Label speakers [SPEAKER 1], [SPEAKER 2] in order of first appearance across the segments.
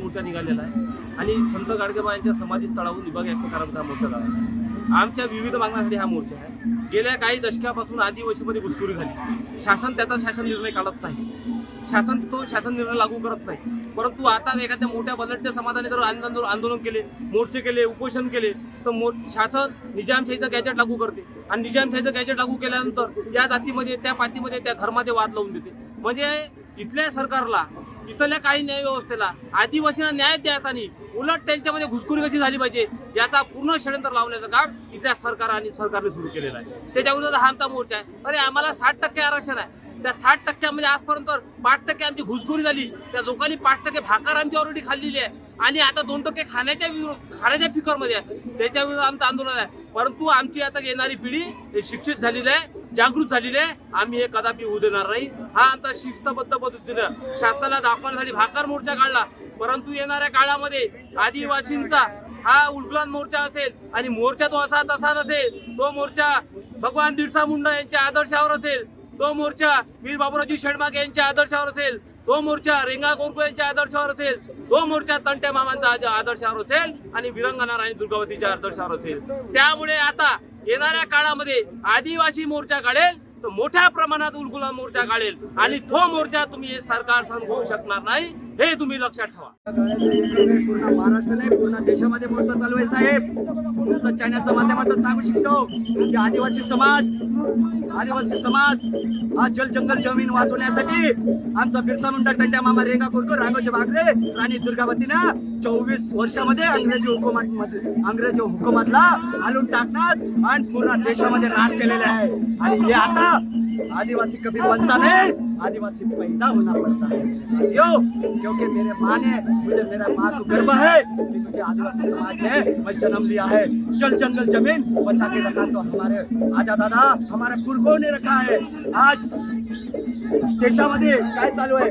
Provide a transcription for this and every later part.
[SPEAKER 1] मोर्चा निघालेला आहे. आणि संत गाडगेबाईंच्या समाधी स्थळाहून विभाग व्यक्त प्रकारचा हा मोर्चा झाला आहे. आमच्या विविध मागण्यासाठी हा मोर्चा आहे. गेल्या काही दशकापासून आदिवासीमध्ये घुसखोरी झाली. शासन त्याचा शासन निर्णय काढत नाही. शासन तो शासन निर्णय लागू करत नाही. परंतु आता एखाद्या मोठ्या बलट्य समाजाने जर आंदोलन आंदोलन केले मोर्चे केले उपोषण केले तर मो शासन निजामशाहीचं गॅजेट लागू करते. आणि निजामशाहीचं गॅजेट लागू केल्यानंतर या जातीमध्ये त्या पातीमध्ये त्या धर्माचे वाद लावून देते. म्हणजे इथल्या सरकारला इथल्या काही न्याय व्यवस्थेला आदिवासींना न्याय द्यायचा नाही. उलट त्यांच्यामध्ये घुसखोरी कशी झाली पाहिजे याचा पूर्ण षडयंत्र लावण्याचं काम इथल्या सरकार आणि सरकारने सुरू केलेलं आहे. त्याच्याविरुद्ध हा आमचा मोर्चा आहे. अरे आम्हाला साठ टक्के आरक्षण आहे. त्या साठ टक्क्यामध्ये आजपर्यंत पाच टक्के आमची घुसखोरी झाली. त्या लोकांनी पाच टक्के भाकर आमची ऑलरेडी खाल्लेली आहे. आणि आता दोन टक्के खाण्याच्या विरोध खाण्याच्या फिकरमध्ये आहे. त्याच्या विरोधात आमचं आंदोलन आहे. परंतु आमची आता येणारी पिढी शिक्षित झालेली आहे. जागृत झालेले आम्ही हे कदापि होऊ देणार नाही. हा आमचा शिस्तबद्ध पद्धतीनं शासनाला दाखवण्यासाठी भाकर मोर्चा काढला. परंतु येणाऱ्या काळामध्ये आदिवासींचा हा उलगुलान मोर्चा असेल आणि मोर्चा तो असा तसा नसेल तो मोर्चा भगवान बिरसा मुंडा यांच्या आदर्शावर असेल तो मोर्चा वीर बाबुराजी शेडमागे यांच्या आदर्शावर असेल तो मोर्चा रेंगा गोरको यांच्या आदर्शावर असेल तो मोर्चा तंट्या मामांचा आदर्शावर असेल आणि विरंगना राणी दुर्गावतीच्या आदर्शावर असेल. त्यामुळे आता येणाऱ्या काळामध्ये आदिवासी मोर्चा काढेल तर मोठ्या प्रमाणात उलगुला मोर्चा काढेल आणि तो मोर्चा तुम्ही हे सरकार सांगू शकणार नाही. हे तुम्ही लक्षात ठेवा.
[SPEAKER 2] पूर्ण महाराष्ट्र नाही पूर्ण देशामध्ये मोर्चा चालू आहे. साहेब तुमचं चॅनलच्या माध्यमातून सांगू शकतो की आदिवासी समाज आदिवासी समाज हा जल जंगल जमीन वाचवण्यासाठी आमचा बिरसा मुंडा टंड्या मामा रेगा कोरकर राघोजी भागरे राणी दुर्गावतीनं चोवीस वर्षामध्ये अंग्रेजी हुकुमात अंग्रेजी हुकुमातला आणून टाकणार आणि पूर्ण देशामध्ये राज केलेले आहे. आणि हे आता आदिवासी कवी बनता नाही आदिवासी पैदा होना पड़ता है। साथियों क्योंकि मेरे माँ ने मुझे मेरा माँ को गर्व है कि मुझे आदिवासी समाज ने मैं जन्म लिया है। जल जंगल जमीन बचा के रखा तो हमारे आजा दादा हमारे पुरखों ने रखा है। आज देशामध्ये काय चालू आहे?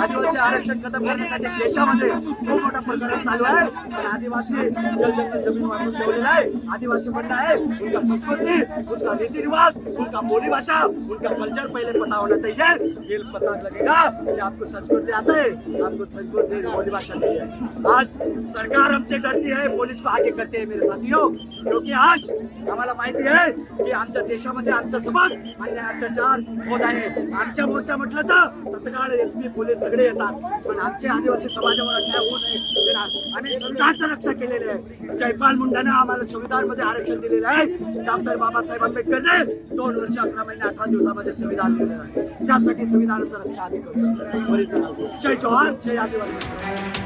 [SPEAKER 2] आदिवासी आरक्षण खतम करण्यासाठी देशामध्ये खूप मोठा प्रकरण चालू आहे. पण आदिवासी जल जमीन वाचून ठेवलेला आहे. आदिवासी म्हणता आहे. उनका संस्कृती उसका रीतिरिवाज उनका बोली भाषा उनका कल्चर पहले पता होना चाहिए ये पता लगेगा. कि आपको संस्कृति आता है आपको संस्कृति बोली भाषा नहीं है. आज सरकार हमसे डरती है. पोलीस को आगे करते है मेरे साथियों. क्योंकि आज आम्हाला माहिती आहे की आमच्या देशामध्ये आमच्यासोबत अन्याय अत्याचार होत आहे. आमच्या मोर्चा म्हटलं तर तत्काळ एस बी पोलीस सगळे येतात. पण आमच्या आदिवासी समाजावर अन्याय होऊ नये. आम्ही संविधानचं रक्षा केलेले आहे. जयपाल मुंडाने आम्हाला संविधानमध्ये आरक्षण दिलेलं आहे. डॉक्टर बाबासाहेब आंबेडकरने दोन वर्ष अकरा महिने अठरा दिवसामध्ये संविधान दिलेलं आहे. त्यासाठी संविधानाचं रक्षा आम्ही करतो. जय जवाहर जय आदिवासी.